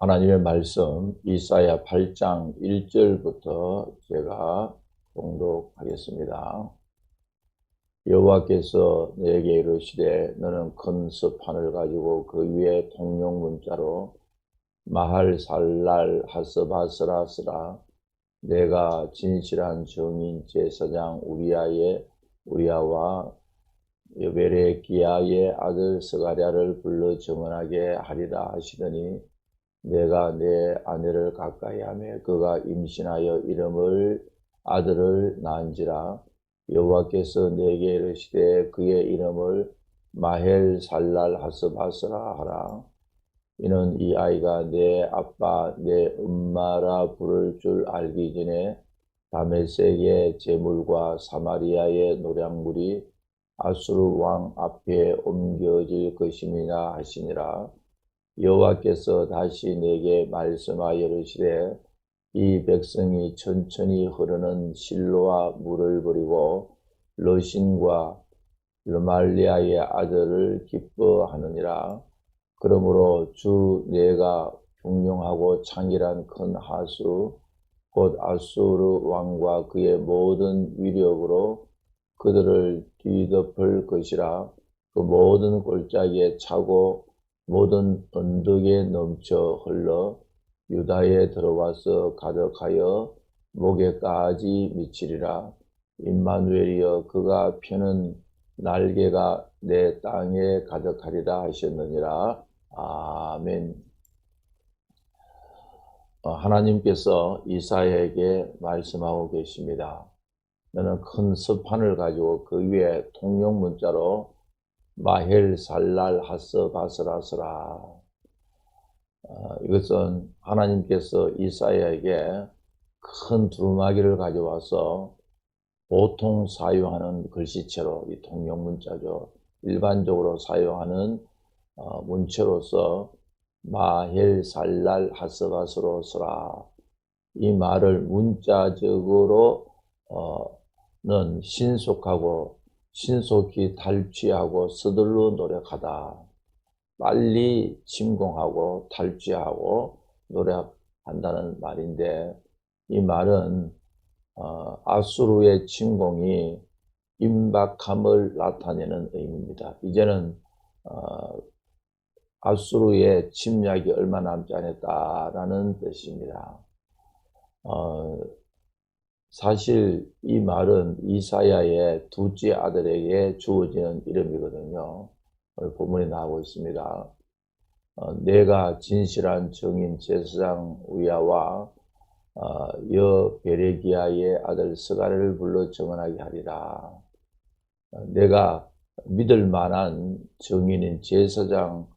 하나님의 말씀 이사야 8장 1절부터 제가 봉독하겠습니다. 여호와께서 내게 이르시되 너는 큰 섭판을 가지고 그 위에 통용 문자로 마할 살랄 하스바스라 쓰라 내가 진실한 정인 제사장 우리아의 우리아와 여베레기야의 아들 스가랴를 불러 정언하게 하리라 하시더니 내가 내 아내를 가까이 하며 그가 임신하여 이름을 아들을 낳은지라. 여호와께서 내게 이르시되 그의 이름을 마헬 살랄 하스바스라 하라. 이는 이 아이가 내 아빠 내 엄마라 부를 줄 알기 전에 다메섹의 제물과 사마리아의 노량물이 아수르 왕 앞에 옮겨질 것임이라 하시니라 여호와께서 다시 내게 말씀하여 이르시되 이 백성이 천천히 흐르는 실로와 물을 버리고 러신과 르말리아의 아들을 기뻐하느니라. 그러므로 주 내가 흉룡하고 창이란 큰 하수 곧 아수르 왕과 그의 모든 위력으로 그들을 뒤덮을 것이라. 그 모든 골짜기에 차고 모든 언덕에 넘쳐 흘러 유다에 들어와서 가득하여 목에까지 미치리라. 임마누엘이여 그가 펴는 날개가 내 땅에 가득하리라 하셨느니라. 아멘. 어, 하나님께서 이사야에게 말씀하고 계십니다. 너는 큰 섭판을 가지고 그 위에 통용 문자로 마헬 살랄 하스 바스라스라 어, 이것은 하나님께서 이사야에게 큰 두루마기를 가져와서 보통 사용하는 글씨체로 이 통용 문자죠. 일반적으로 사용하는 어, 문체로서 마헬 살랄 하스바스로 쓰라. 이 말을 문자적으로는 신속하고 신속히 탈취하고 서둘러 노력하다. 빨리 침공하고 탈취하고 노력한다는 말인데 이 말은 어, 아수르의 침공이 임박함을 나타내는 의미입니다. 이제는 어, 아수르의 침략이 얼마 남지 않았다라는 뜻입니다. 어, 사실 이 말은 이사야의 둘째 아들에게 주어지는 이름이거든요. 오늘 본문에 나오고 있습니다. 어, 내가 진실한 정인 제사장 우야와 어, 여 베레기야의 아들 스가를 불러 정언하게 하리라. 어, 내가 믿을 만한 정인인 제사장을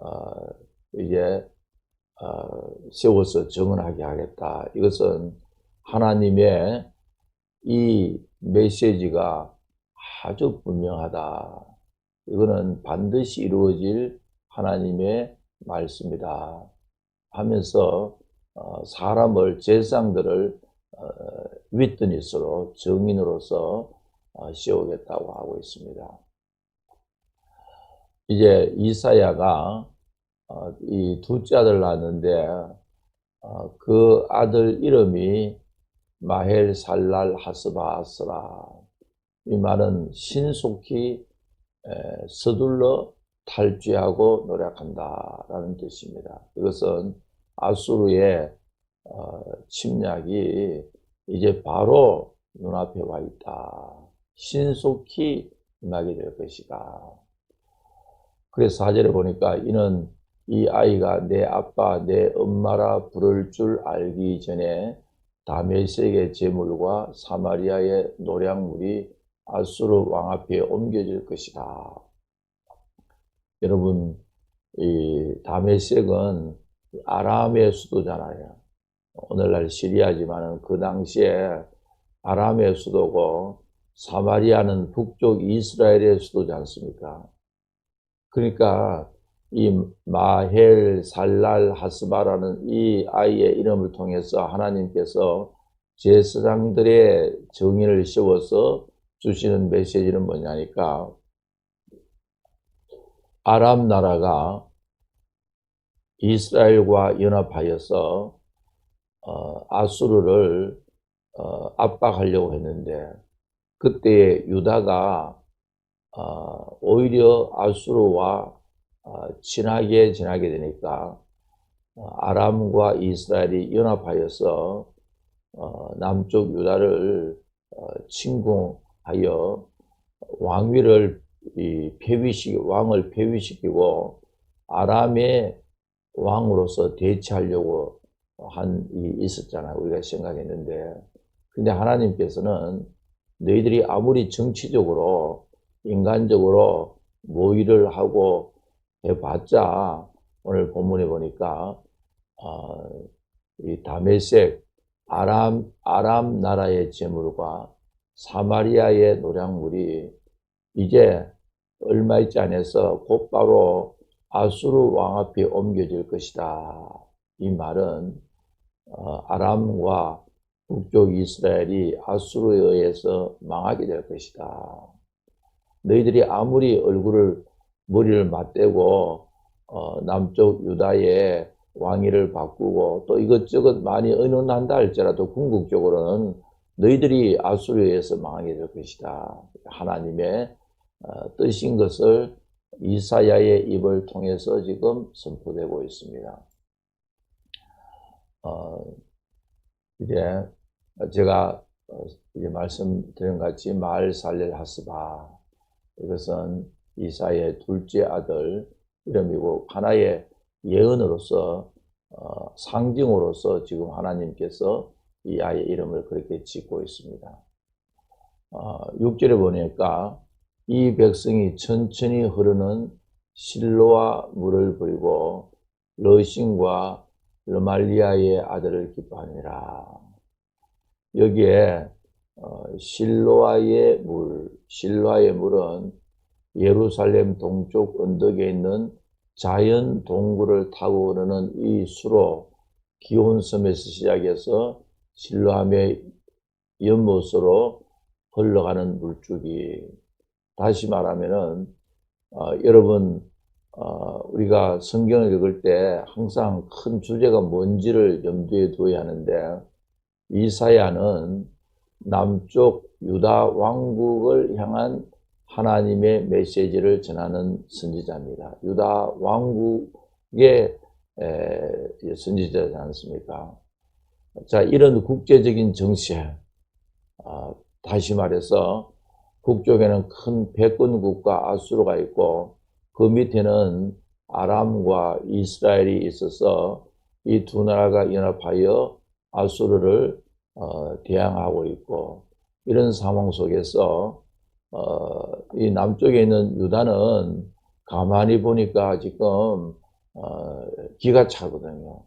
어, 이제 어, 세워서 정언하게 하겠다. 이것은 하나님의 이 메시지가 아주 분명하다. 이거는 반드시 이루어질 하나님의 말씀이다. 하면서 어, 사람을 제상들을 어, 윗드니스로 정인으로서 씌우겠다고 하고 있습니다. 이제 이사야가 어, 이 둘째 아들 낳았는데 어, 그 아들 이름이 마헬 살랄 하스바스라 이 말은 신속히 에, 서둘러 탈취하고 노력한다라는 뜻입니다. 이것은 아수르의 어, 침략이 이제 바로 눈앞에 와 있다. 신속히 임하게 될 것이다. 그래서 사절에 보니까 이는 이 아이가 내 아빠, 내 엄마라 부를 줄 알기 전에 다메섹의 제물과 사마리아의 노량물이 아수르 왕 앞에 옮겨질 것이다. 여러분, 이 다메섹은 아람의 수도잖아요. 오늘날 시리아지만은 그 당시에 아람의 수도고 사마리아는 북쪽 이스라엘의 수도지 않습니까? 그러니까 이 마헬 살랄 하스바라는 이 아이의 이름을 통해서 하나님께서 제사장들의 정의를 씌워서 주시는 메시지는 뭐냐니까 아람 나라가 이스라엘과 연합하여서 어, 아수르를 어, 압박하려고 했는데 그때 유다가 어, 오히려 아수르와 어, 친하게 지나게 되니까 어, 아람과 이스라엘이 연합하여서 어, 남쪽 유다를 어, 침공하여 왕위를 이 폐위시 왕을 폐위시키고 아람의 왕으로서 대체하려고 한 일이 있었잖아요. 우리가 생각했는데 근데 하나님께서는 너희들이 아무리 정치적으로 인간적으로 모의를 하고 해봤자 오늘 본문에 보니까 어, 이 다메섹 아람 아람 나라의 재물과 사마리아의 노량물이 이제 얼마 있지 않아서 곧바로 아수르 왕 앞에 옮겨질 것이다. 이 말은 어, 아람과 북쪽 이스라엘이 아수르에 의해서 망하게 될 것이다. 너희들이 아무리 얼굴을 머리를 맞대고 어, 남쪽 유다의 왕위를 바꾸고 또 이것저것 많이 의논한다 할지라도 궁극적으로는 너희들이 아수르에 의해서 망하게 될 것이다. 하나님의 어, 뜻인 것을 이사야의 입을 통해서 지금 선포되고 있습니다. 어, 이제 제가 어, 이제 말씀드린 같이 마을 살렐 하스바 이것은 이사의 둘째 아들 이름이고 하나의 예언으로서 어, 상징으로서 지금 하나님께서 이 아이의 이름을 그렇게 짓고 있습니다. 어, 6절에 보니까 이 백성이 천천히 흐르는 실로와 물을 버리고 러신과 르말리아의 아들을 기뻐하니라. 여기에 어, 실로아의 물, 실로아의 물은 예루살렘 동쪽 언덕에 있는 자연 동굴을 타고 오르는 이 수로 기온섬에서 시작해서 실로함의 연못으로 흘러가는 물줄기. 다시 말하면은 어, 여러분 어, 우리가 성경을 읽을 때 항상 큰 주제가 뭔지를 염두에 두어야 하는데 이사야는 남쪽 유다 왕국을 향한 하나님의 메시지를 전하는 선지자입니다. 유다 왕국의 선지자지 않습니까? 자, 이런 국제적인 정세, 어, 다시 말해서 북쪽에는 큰 백군 국가 아수르가 있고 그 밑에는 아람과 이스라엘이 있어서 이 두 나라가 연합하여 아수르를 어, 대항하고 있고 이런 상황 속에서 어, 이 남쪽에 있는 유다는 가만히 보니까 지금 어, 기가 차거든요.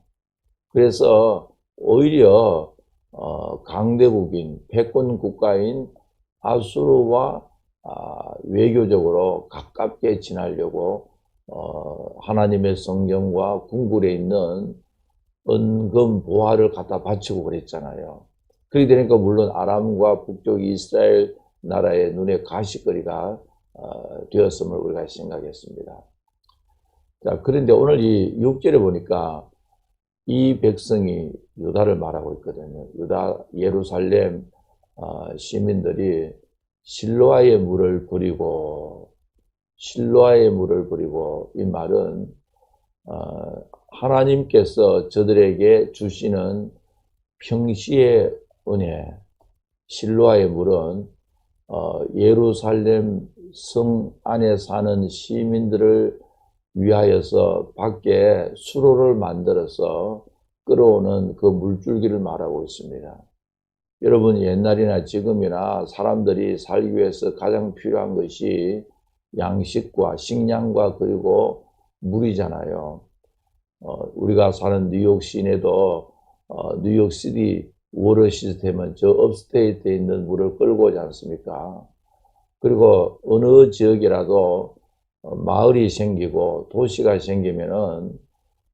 그래서 오히려 어, 강대국인 패권 국가인 아수르와 아, 외교적으로 가깝게 지나려고 어, 하나님의 성경과 궁굴에 있는 은금 보화를 갖다 바치고 그랬잖아요. 그렇게 되니까 물론 아람과 북쪽 이스라엘 나라의 눈에 가시거리가 어, 되었음을 우리가 생각했습니다. 자, 그런데 오늘 이 6절에 보니까 이 백성이 유다를 말하고 있거든요. 유다 예루살렘 어, 시민들이 실로아의 물을 버리고 실로아의 물을 버리고 이 말은 어, 하나님께서 저들에게 주시는 평시의 은혜 실로아의 물은 어, 예루살렘 성 안에 사는 시민들을 위하여서 밖에 수로를 만들어서 끌어오는 그 물줄기를 말하고 있습니다. 여러분 옛날이나 지금이나 사람들이 살기 위해서 가장 필요한 것이 양식과 식량과 그리고 물이잖아요. 어, 우리가 사는 뉴욕 시내도 어, 뉴욕 시티 워터 시스템은 저 업스테이트에 있는 물을 끌고 오지 않습니까? 그리고 어느 지역이라도 어, 마을이 생기고 도시가 생기면은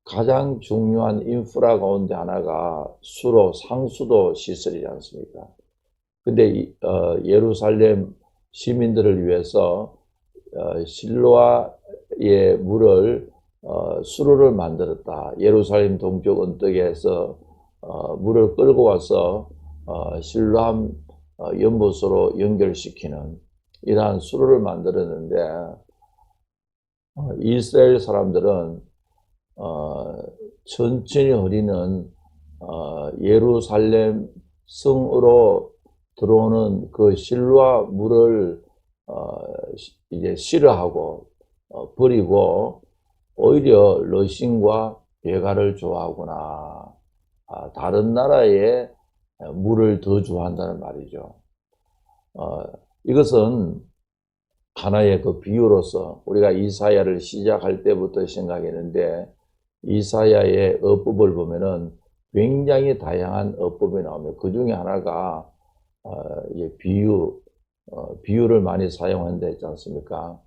가장 중요한 인프라 가운데 하나가 수로 상수도 시설이지 않습니까? 근데 이, 어, 예루살렘 시민들을 위해서 어, 실로아의 물을 어, 수로를 만들었다. 예루살렘 동쪽 언덕에서 어, 물을 끌고 와서 어, 실로암 어, 연못으로 연결시키는 이러한 수로를 만들었는데 어, 이스라엘 사람들은 어, 천천히 흐리는 어, 예루살렘 성으로 들어오는 그 실로아 물을 어, 시- 이제 싫어하고 어, 버리고 오히려 러신과 베가를 좋아하구나. 아, 다른 나라의 물을 더 좋아한다는 말이죠. 어, 이것은 하나의 그 비유로서 우리가 이사야를 시작할 때부터 생각했는데 이사야의 어법을 보면은 굉장히 다양한 어법이 나오며 그 중에 하나가 어, 이 비유, 어, 비유를 많이 사용한다 했지 않습니까?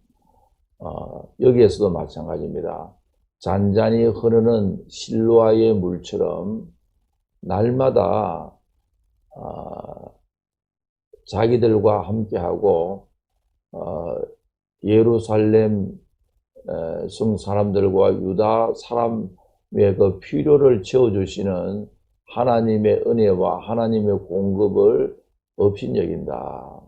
어, 여기에서도 마찬가지입니다. 잔잔히 흐르는 실로아의 물처럼 날마다 어, 자기들과 함께하고 어, 예루살렘 에, 성 사람들과 유다 사람의 그 필요를 채워주시는 하나님의 은혜와 하나님의 공급을 업신여긴다.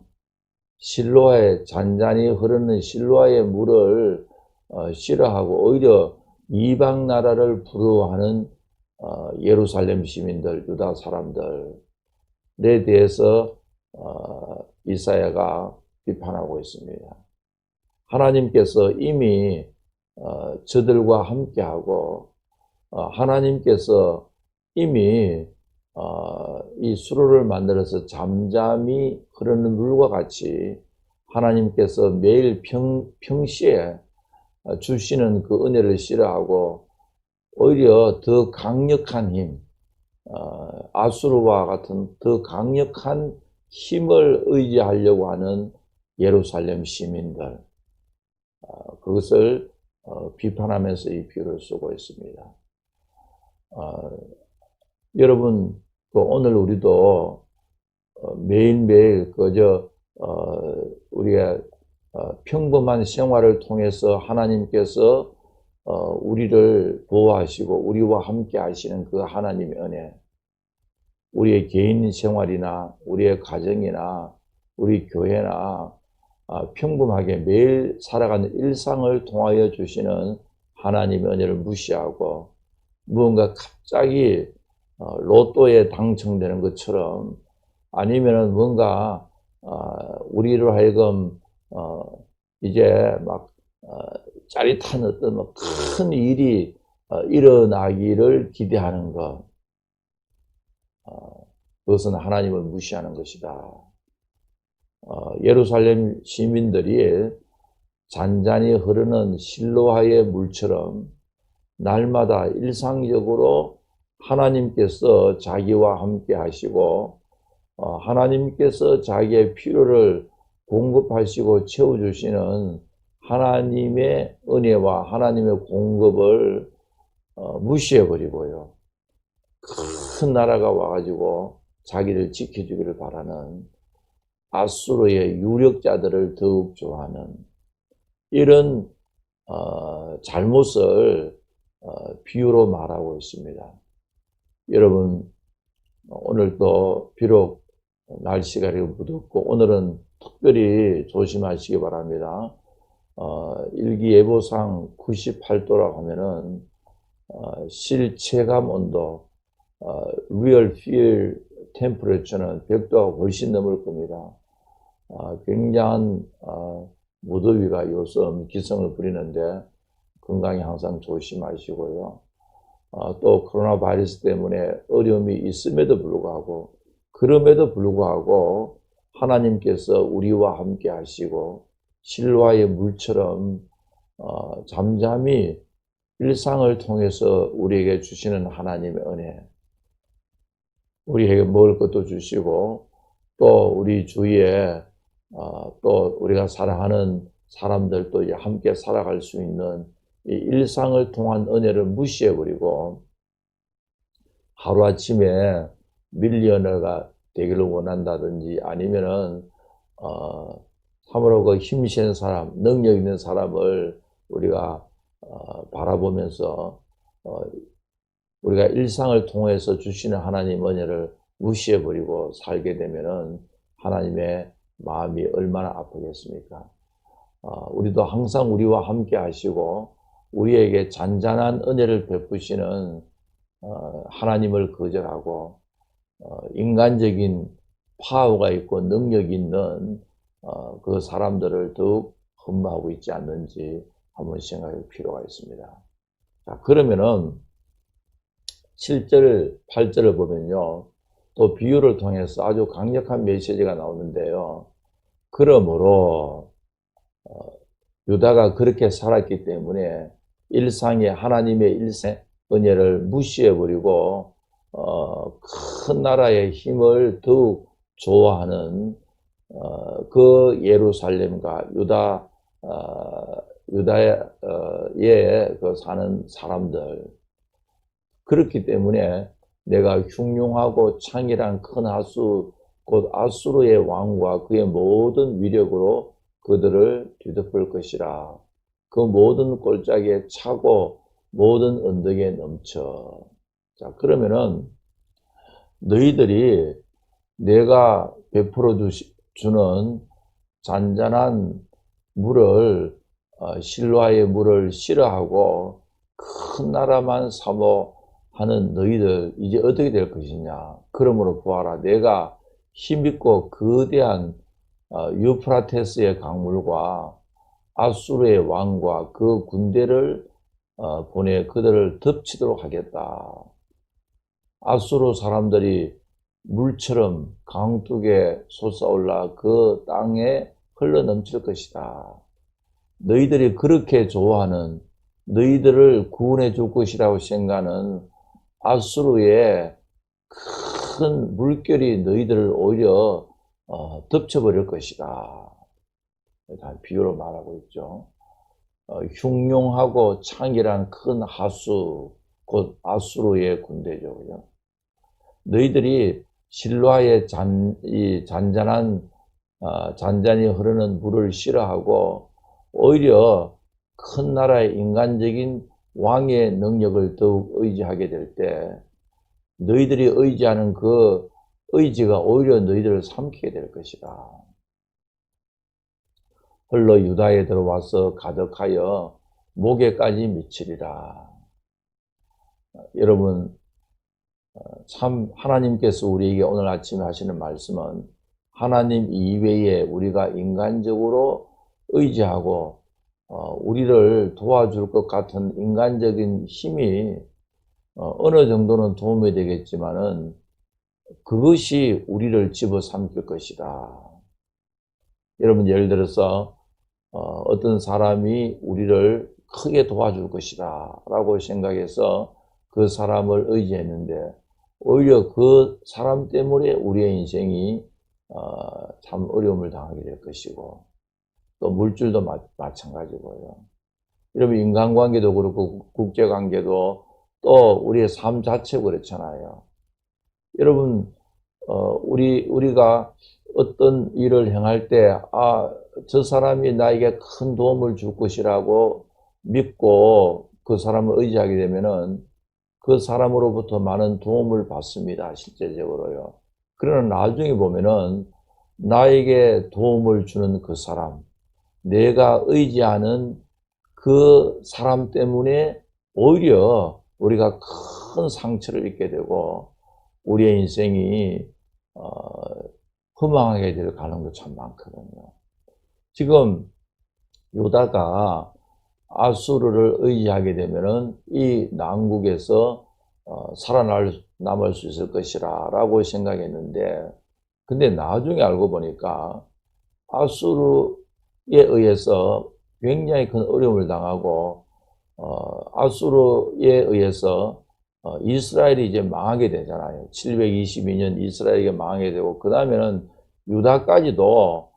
실로아의 잔잔히 흐르는 실로아의 물을 어, 싫어하고 오히려 이방 나라를 부러워하는 어, 예루살렘 시민들, 유다 사람들에 대해서 어, 이사야가 비판하고 있습니다. 하나님께서 이미 어, 저들과 함께하고 어, 하나님께서 이미 어, 이 수로를 만들어서 잠잠히 흐르는 물과 같이 하나님께서 매일 평, 평시에 어, 주시는 그 은혜를 싫어하고 오히려 더 강력한 힘, 어, 아수르와 같은 더 강력한 힘을 의지하려고 하는 예루살렘 시민들, 어, 그것을 어, 비판하면서 이 비유를 쓰고 있습니다. 어, 여러분, 그 오늘 우리도 어, 매일매일 그저 어, 우리가 어, 평범한 생활을 통해서 하나님께서 어, 우리를 보호하시고 우리와 함께 하시는 그 하나님의 은혜, 우리의 개인 생활이나 우리의 가정이나 우리 교회나 아, 평범하게 매일 살아가는 일상을 통하여 주시는 하나님의 은혜를 무시하고 무언가 갑자기 어, 로또에 당첨되는 것처럼 아니면은 뭔가 어, 우리로 하여금 어, 이제 막 어, 짜릿한 어떤 뭐 큰 일이 어, 일어나기를 기대하는 것, 어, 그것은 하나님을 무시하는 것이다. 어, 예루살렘 시민들이 잔잔히 흐르는 실로하의 물처럼 날마다 일상적으로 하나님께서 자기와 함께 하시고 어, 하나님께서 자기의 필요를 공급하시고 채워주시는 하나님의 은혜와 하나님의 공급을 어, 무시해버리고요. 큰 나라가 와가지고 자기를 지켜주기를 바라는 아수르의 유력자들을 더욱 좋아하는 이런 어, 잘못을 어, 비유로 말하고 있습니다. 여러분 오늘 또 비록 날씨가 이렇게 무덥고 오늘은 특별히 조심하시기 바랍니다. 어, 일기예보상 98도라고 하면은 어, 실체감 온도, 어, real feel temperature는 100도가 훨씬 넘을 겁니다. 어, 굉장한 어, 무더위가 요즘 기승을 부리는데 건강에 항상 조심하시고요. 어, 또 코로나 바이러스 때문에 어려움이 있음에도 불구하고 그럼에도 불구하고 하나님께서 우리와 함께 하시고 실화의 물처럼 어, 잠잠히 일상을 통해서 우리에게 주시는 하나님의 은혜. 우리에게 먹을 것도 주시고 또 우리 주위에 어, 또 우리가 사랑하는 사람들도 함께 살아갈 수 있는 이 일상을 통한 은혜를 무시해버리고 하루아침에 밀리언어가 되기를 원한다든지 아니면은 어, 참으로 그 힘센 사람, 능력 있는 사람을 우리가 어, 바라보면서 어, 우리가 일상을 통해서 주시는 하나님 은혜를 무시해 버리고 살게 되면은 하나님의 마음이 얼마나 아프겠습니까? 어, 우리도 항상 우리와 함께 하시고 우리에게 잔잔한 은혜를 베푸시는 어, 하나님을 거절하고 어, 인간적인 파워가 있고 능력이 있는 어, 그 사람들을 더욱 흠모하고 있지 않는지 한번 생각할 필요가 있습니다. 자, 그러면은 7절, 8절을 보면요. 또 비유를 통해서 아주 강력한 메시지가 나오는데요. 그러므로 어, 유다가 그렇게 살았기 때문에 일상에 하나님의 일생 은혜를 무시해 버리고 어, 큰 나라의 힘을 더욱 좋아하는 어, 그 예루살렘과 유다 어, 유다의 어, 그 사는 사람들 그렇기 때문에 내가 흉용하고 창이란 큰 하수 곧 아수르의 왕과 그의 모든 위력으로 그들을 뒤덮을 것이라. 그 모든 골짜기에 차고 모든 언덕에 넘쳐. 자, 그러면은 너희들이 내가 베풀어 주 는 잔잔한 물을 어, 실로아의 물을 싫어하고 큰 나라만 사모하는 너희들 이제 어떻게 될 것이냐 그러므로 보아라 내가 힘있고 거대한 어, 유프라테스의 강물과 아수르의 왕과 그 군대를 어, 보내 그들을 덮치도록 하겠다. 아수르 사람들이 물처럼 강둑에 솟아올라 그 땅에 흘러 넘칠 것이다. 너희들이 그렇게 좋아하는 너희들을 구원해 줄 것이라고 생각하는 아수르의 큰 물결이 너희들을 오히려 어, 덮쳐버릴 것이다. 비유로 말하고 있죠. 어, 흉용하고 창이란 큰 하수, 곧 아수르의 군대죠. 그죠? 너희들이 실로아의 잔, 이 잔잔한, 어, 잔잔히 흐르는 물을 싫어하고 오히려 큰 나라의 인간적인 왕의 능력을 더욱 의지하게 될 때 너희들이 의지하는 그 의지가 오히려 너희들을 삼키게 될 것이다. 홀로 유다에 들어와서 가득하여 목에까지 미치리라. 여러분, 참 하나님께서 우리에게 오늘 아침에 하시는 말씀은 하나님 이외에 우리가 인간적으로 의지하고 어, 우리를 도와줄 것 같은 인간적인 힘이 어, 어느 정도는 도움이 되겠지만은 그것이 우리를 집어삼킬 것이다. 여러분 예를 들어서 어, 떤 사람이 우리를 크게 도와줄 것이다 라고 생각해서 그 사람을 의지했는데 오히려 그 사람 때문에 우리의 인생이 어, 참 어려움을 당하게 될 것이고 또 물질도 마, 마찬가지고요. 여러분 인간관계도 그렇고 국제관계도 또 우리의 삶 자체가 그렇잖아요. 여러분 어, 우리 우리가 어떤 일을 행할 때 아, 저 사람이 나에게 큰 도움을 줄 것이라고 믿고 그 사람을 의지하게 되면은 그 사람으로부터 많은 도움을 받습니다. 실제적으로요. 그러나 나중에 보면은 나에게 도움을 주는 그 사람, 내가 의지하는 그 사람 때문에 오히려 우리가 큰 상처를 입게 되고 우리의 인생이 어, 허망하게 될 가능성도 참 많거든요. 지금 요다가 아수르를 의지하게 되면은 이 난국에서 어, 살아남을 수 있을 것이라 라고 생각했는데 근데 나중에 알고 보니까 아수르 에 의해서 굉장히 큰 어려움을 당하고 어, 아수르에 의해서 어, 이스라엘이 이제 망하게 되잖아요. 722년 이스라엘이 망하게 되고 그 다음에는 유다까지도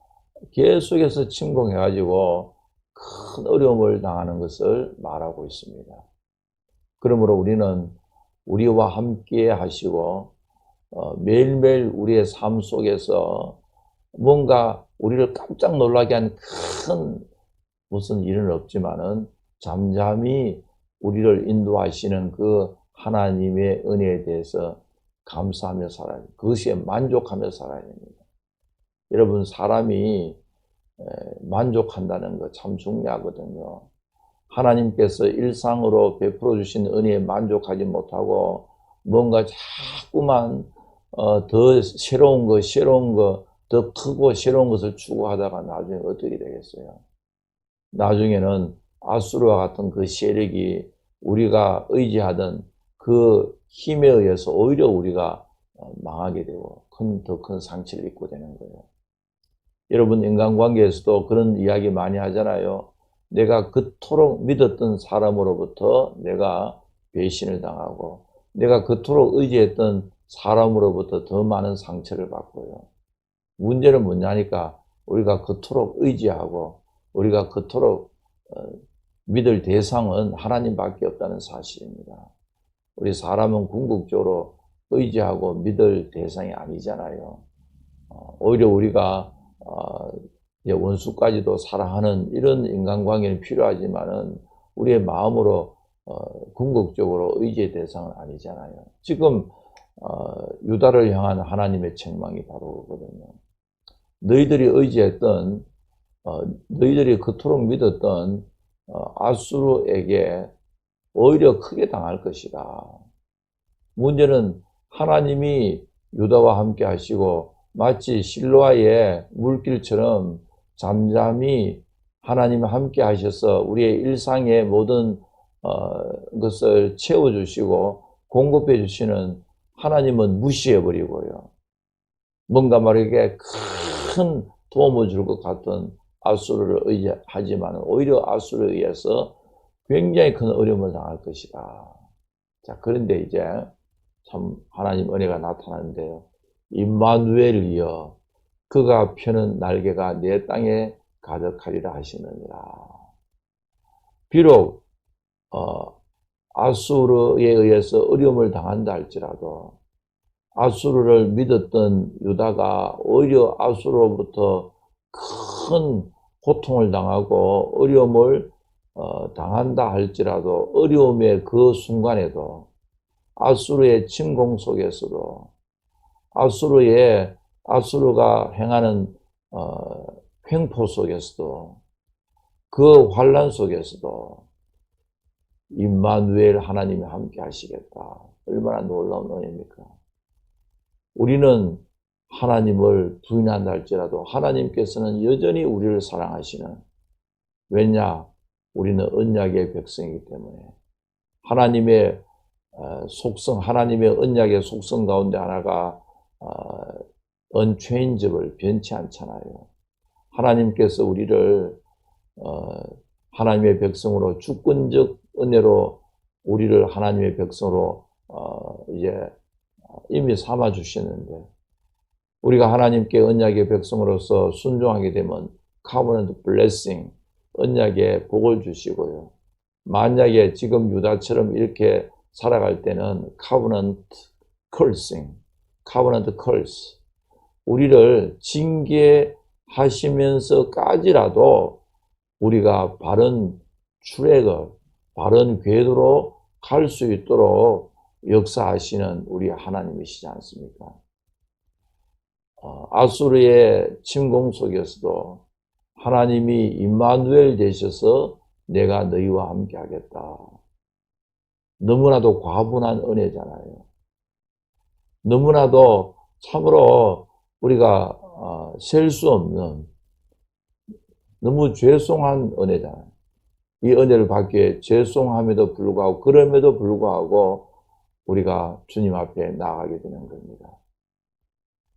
계속해서 침공해가지고 큰 어려움을 당하는 것을 말하고 있습니다. 그러므로 우리는 우리와 함께 하시고 어, 매일매일 우리의 삶 속에서 뭔가 우리를 깜짝 놀라게 한 큰 무슨 일은 없지만은 잠잠히 우리를 인도하시는 그 하나님의 은혜에 대해서 감사하며 살아야 돼요. 그것에 만족하며 살아야 됩니다. 여러분, 사람이 에, 만족한다는 거 참 중요하거든요. 하나님께서 일상으로 베풀어 주신 은혜에 만족하지 못하고 뭔가 자꾸만 어, 더 새로운 거, 새로운 거, 더 크고 새로운 것을 추구하다가 나중에 어떻게 되겠어요? 나중에는 아수르와 같은 그 세력이 우리가 의지하던 그 힘에 의해서 오히려 우리가 어, 망하게 되고 큰, 더 큰 상처를 입고 되는 거예요. 여러분, 인간관계에서도 그런 이야기 많이 하잖아요. 내가 그토록 믿었던 사람으로부터 내가 배신을 당하고 내가 그토록 의지했던 사람으로부터 더 많은 상처를 받고요. 문제는 뭐냐니까 우리가 그토록 의지하고 우리가 그토록 어, 믿을 대상은 하나님밖에 없다는 사실입니다. 우리 사람은 궁극적으로 의지하고 믿을 대상이 아니잖아요. 어, 오히려 우리가 어, 원수까지도 사랑하는 이런 인간관계는 필요하지만은 우리의 마음으로 궁극적으로 의지의 대상은 아니잖아요. 지금 유다를 향한 하나님의 책망이 바로 그거거든요. 너희들이 의지했던 너희들이 그토록 믿었던 아수르에게 오히려 크게 당할 것이다. 문제는 하나님이 유다와 함께 하시고 마치 실로아의 물길처럼 잠잠히 하나님과 함께 하셔서 우리의 일상의 모든 어, 것을 채워주시고 공급해 주시는 하나님은 무시해 버리고요. 뭔가 말하기에 큰 도움을 줄 것 같은 아수르를 의지하지만 오히려 아수르에 의해서 굉장히 큰 어려움을 당할 것이다. 자, 그런데 이제 참 하나님 은혜가 나타나는데요. 임마누엘이여 그가 펴는 날개가 내 땅에 가득하리라 하시느니라. 비록 어, 아수르에 의해서 어려움을 당한다 할지라도 아수르를 믿었던 유다가 오히려 아수르로부터 큰 고통을 당하고 어려움을 어, 당한다 할지라도 어려움의 그 순간에도 아수르의 침공 속에서도 아수르의 아수르가 행하는 어, 횡포 속에서도 그 환란 속에서도 임마누엘 하나님이 함께 하시겠다. 얼마나 놀라운 은혜입니까? 우리는 하나님을 부인한다 할지라도 하나님께서는 여전히 우리를 사랑하시는 왜냐? 우리는 언약의 백성이기 때문에 하나님의 어, 속성, 하나님의 언약의 속성 가운데 하나가 언체인저블 어, 변치 않잖아요. 하나님께서 우리를 어, 하나님의 백성으로 주권적 은혜로 우리를 하나님의 백성으로 이제 이미 삼아 주시는데 우리가 하나님께 언약의 백성으로서 순종하게 되면 covenant blessing 언약의 복을 주시고요. 만약에 지금 유다처럼 이렇게 살아갈 때는 covenant cursing, covenant curse 우리를 징계하시면서까지라도 우리가 바른 출애굽, 바른 궤도로 갈 수 있도록 역사하시는 우리 하나님이시지 않습니까? 어, 아수르의 침공 속에서도 하나님이 임마누엘 되셔서 내가 너희와 함께 하겠다. 너무나도 과분한 은혜잖아요. 너무나도 참으로 우리가 어, 셀수 없는 너무 죄송한 은혜잖아요. 이 은혜를 받기에 죄송함에도 불구하고 그럼에도 불구하고 우리가 주님 앞에 나가게 되는 겁니다.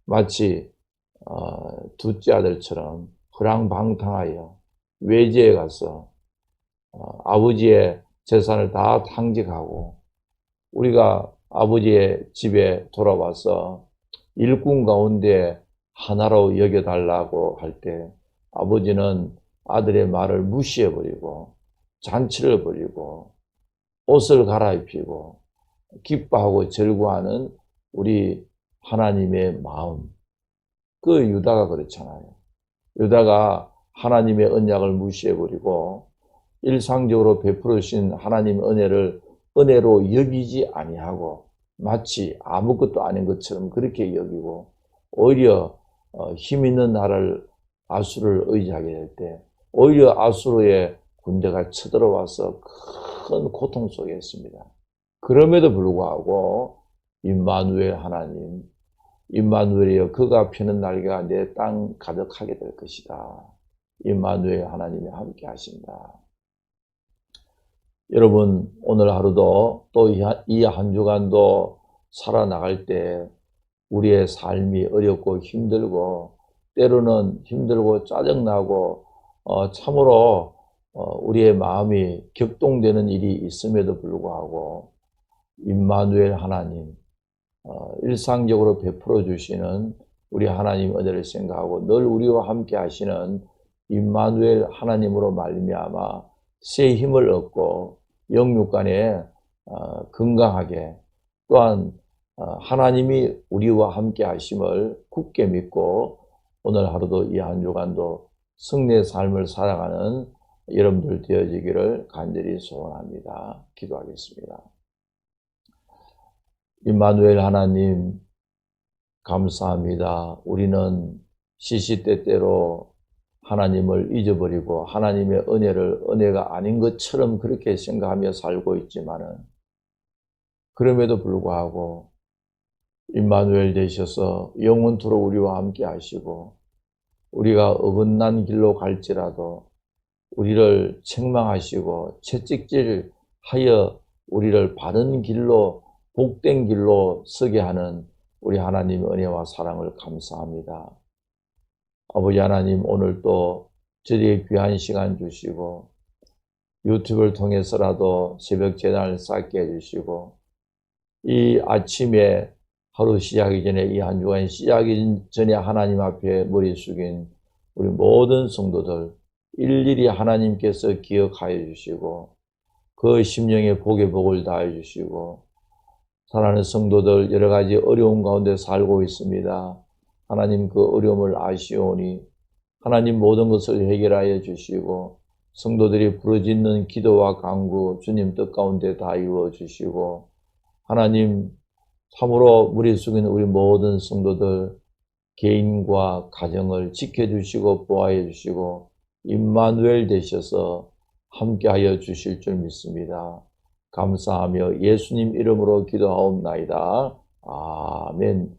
마치 어, 둘째 아들처럼 허랑방탕하여 외지에 가서 어, 아버지의 재산을 다 탕직하고 우리가 아버지의 집에 돌아와서 일꾼 가운데 하나로 여겨달라고 할 때 아버지는 아들의 말을 무시해버리고 잔치를 벌이고 옷을 갈아입히고 기뻐하고 절구하는 우리 하나님의 마음. 그 유다가 그렇잖아요. 유다가 하나님의 언약을 무시해버리고 일상적으로 베풀어 주신 하나님 은혜를 은혜로 여기지 아니하고 마치 아무것도 아닌 것처럼 그렇게 여기고 오히려 어, 힘 있는 나라를 아수를 의지하게 될 때 오히려 아수르의 군대가 쳐들어와서 큰 고통 속에 있습니다. 그럼에도 불구하고 임마누엘 하나님 임마누엘이여 그가 펴는 날개가 내 땅 가득하게 될 것이다. 임마누엘 하나님이 함께 하신다. 여러분 오늘 하루도 또 이 한 주간도 살아나갈 때 우리의 삶이 어렵고 힘들고 때로는 힘들고 짜증나고 어, 참으로 어, 우리의 마음이 격동되는 일이 있음에도 불구하고 임마누엘 하나님 어, 일상적으로 베풀어 주시는 우리 하나님 은혜를 생각하고 늘 우리와 함께 하시는 임마누엘 하나님으로 말미암아 새 힘을 얻고 영육 간에 어, 건강하게 또한 어, 하나님이 우리와 함께 하심을 굳게 믿고 오늘 하루도 이 한 주간도 승리의 삶을 살아가는 여러분들 되어지기를 간절히 소원합니다. 기도하겠습니다. 임마누엘 하나님 감사합니다. 우리는 시시때때로 하나님을 잊어버리고 하나님의 은혜를 은혜가 아닌 것처럼 그렇게 생각하며 살고 있지만은 그럼에도 불구하고 임마누엘 되셔서 영원토록 우리와 함께 하시고 우리가 어긋난 길로 갈지라도 우리를 책망하시고 채찍질하여 우리를 바른 길로 복된 길로 서게 하는 우리 하나님 은혜와 사랑을 감사합니다. 아버지 하나님 오늘 또 저희에게 귀한 시간 주시고 유튜브를 통해서라도 새벽 재단을 쌓게 해주시고 이 아침에 하루 시작하기 전에 이 한 주간 시작하기 전에 하나님 앞에 머리 숙인 우리 모든 성도들 일일이 하나님께서 기억하여 주시고 그 심령의 복의 복을 다해 주시고 사랑하는 성도들 여러 가지 어려움 가운데 살고 있습니다. 하나님 그 어려움을 아시오니 하나님 모든 것을 해결하여 주시고 성도들이 부르짖는 기도와 강구 주님 뜻 가운데 다 이루어 주시고 하나님 참으로 무리 있는 우리 모든 성도들 개인과 가정을 지켜주시고 보호해 주시고 임마누엘 되셔서 함께하여 주실 줄 믿습니다. 감사하며 예수님 이름으로 기도하옵나이다. 아멘.